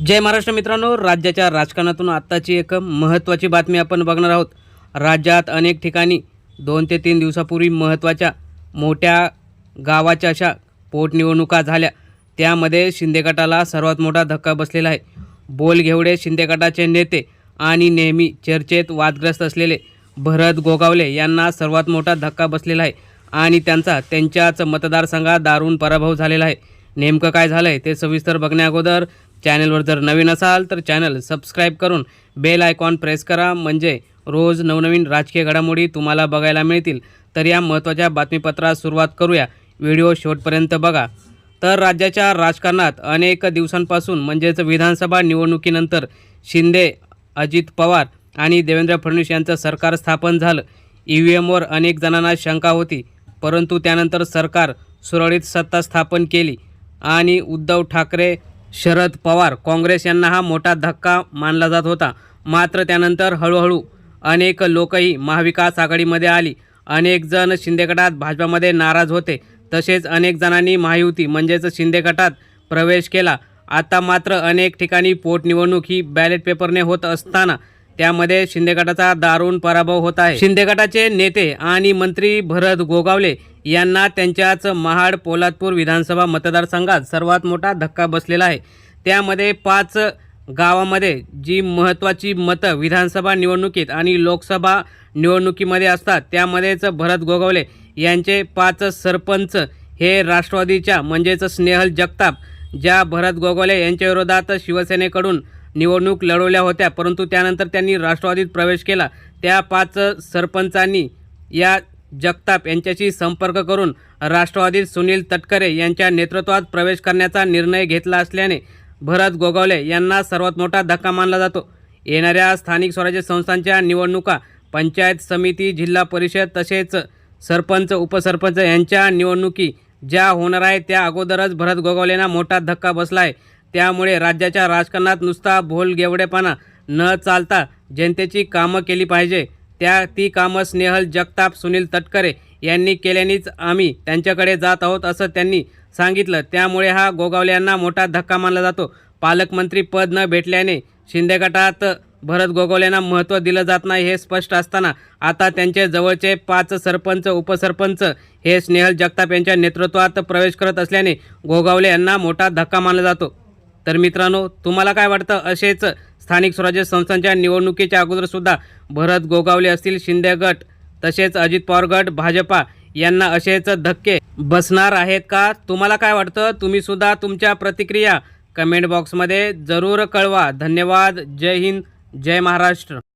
जय महाराष्ट्र मित्रांनो राज्याच्या राजकारणातून आत्ताची एक महत्त्वाची बातमी आपण बघणार आहोत. राज्यात अनेक ठिकाणी दोन ते तीन दिवसापूर्वी महत्त्वाच्या मोठ्या गावाच्या अशा पोटनिवडणुका झाल्या. त्यामध्ये शिंदे गटाला सर्वात मोठा धक्का बसलेला आहे. बोलघेवडे शिंदे गटाचे नेते आणि नेहमी चर्चेत वादग्रस्त असलेले भरत गोगावले यांना सर्वात मोठा धक्का बसलेला आहे आणि त्यांचा त्यांच्याच मतदारसंघात दारुण पराभव झालेला आहे. नेमकं काय झालं आहे ते सविस्तर बघण्याअगोदर चॅनलवर जर नवीन असाल तर चॅनल सबस्क्राईब करून बेल आयकॉन प्रेस करा. म्हणजे रोज नवनवीन राजकीय घडामोडी तुम्हाला बघायला मिळतील. तर या महत्त्वाच्या बातमीपत्रास सुरुवात करूया. व्हिडिओ शेवटपर्यंत बघा. तर राज्याच्या राजकारणात अनेक दिवसांपासून म्हणजेच विधानसभा निवडणुकीनंतर शिंदे अजित पवार आणि देवेंद्र फडणवीस यांचं सरकार स्थापन झालं. ई व्ही एमवर अनेक जणांना शंका होती. परंतु त्यानंतर सरकार सुरळीत सत्ता स्थापन केली. आणि उद्धव ठाकरे शरद पवार काँग्रेस यांना हा मोठा धक्का मानला जात होता. मात्र त्यानंतर हळूहळू अनेक लोकही महाविकास आघाडीमध्ये आली. अनेक जण शिंदे गटात भाजपामध्ये नाराज होते. तसेच अनेक जणांनी महायुती म्हणजेच शिंदे गटात प्रवेश केला. आता मात्र अनेक ठिकाणी पोटनिवडणूक ही बॅलेट पेपरने होत असताना त्यामध्ये शिंदे गटाचा दारुण पराभव होत आहे. शिंदे गटाचे नेते आणि मंत्री भरत गोगावले यांना त्यांच्याच महाड पोलादपूर विधानसभा मतदारसंघात सर्वात मोठा धक्का बसलेला आहे. त्यामध्ये पाच गावामध्ये जी महत्त्वाची मतं विधानसभा निवडणुकीत आणि लोकसभा निवडणुकीमध्ये असतात त्यामध्येच भरत गोगावले यांचे पाच सरपंच हे राष्ट्रवादीच्या म्हणजेच स्नेहल जगताप ज्या भरत गोगावले यांच्या विरोधात शिवसेनेकडून निवडणूक लढवल्या होत्या परंतु त्यानंतर त्यांनी राष्ट्रवादीत प्रवेश केला. त्या पाच सरपंचांनी या जगताप यांच्याशी संपर्क करून राष्ट्रवादीत सुनील तटकरे यांच्या नेतृत्वात प्रवेश करण्याचा निर्णय घेतला असल्याने भरत गोगावले यांना सर्वात मोठा धक्का मानला जातो. येणाऱ्या स्थानिक स्वराज्य संस्थांच्या निवडणुका पंचायत समिती जिल्हा परिषद तसेच सरपंच उपसरपंच यांच्या निवडणुकी ज्या होणार आहेत त्या अगोदरच भरत गोगावलेंना मोठा धक्का बसला आहे त्यामुळे राज्याच्या राजकारणात नुसता भोलगेवडेपणा न चालता जनतेची कामं केली पाहिजे. त्या ती कामं स्नेहल जगताप सुनील तटकरे यांनी केल्यानेच आम्ही त्यांच्याकडे जात आहोत असं त्यांनी सांगितलं. त्यामुळे हा गोगावले यांना मोठा धक्का मानला जातो. पालकमंत्री पद न भेटल्याने शिंदे गटात भरत गोगावलेंना महत्त्व दिलं जात नाही हे स्पष्ट असताना आता त्यांचे जवळचे पाच सरपंच उपसरपंच हे स्नेहल जगताप यांच्या नेतृत्वात प्रवेश करत असल्याने गोगावले यांना मोठा धक्का मानला जातो. तर मित्रांनो तुम्हाला काय वाटतं? असेच स्थानिक स्वराज्य संस्थांच्या निवडणुकीच्या अगोदरसुद्धा भरत गोगावले असतील शिंदे गट तसेच अजित पवार गट भाजपा यांना असेच धक्के बसणार आहेत का? तुम्हाला काय वाटतं? तुम्ही सुद्धा तुमच्या प्रतिक्रिया कमेंट बॉक्समध्ये जरूर कळवा. धन्यवाद. जय हिंद. जय महाराष्ट्र.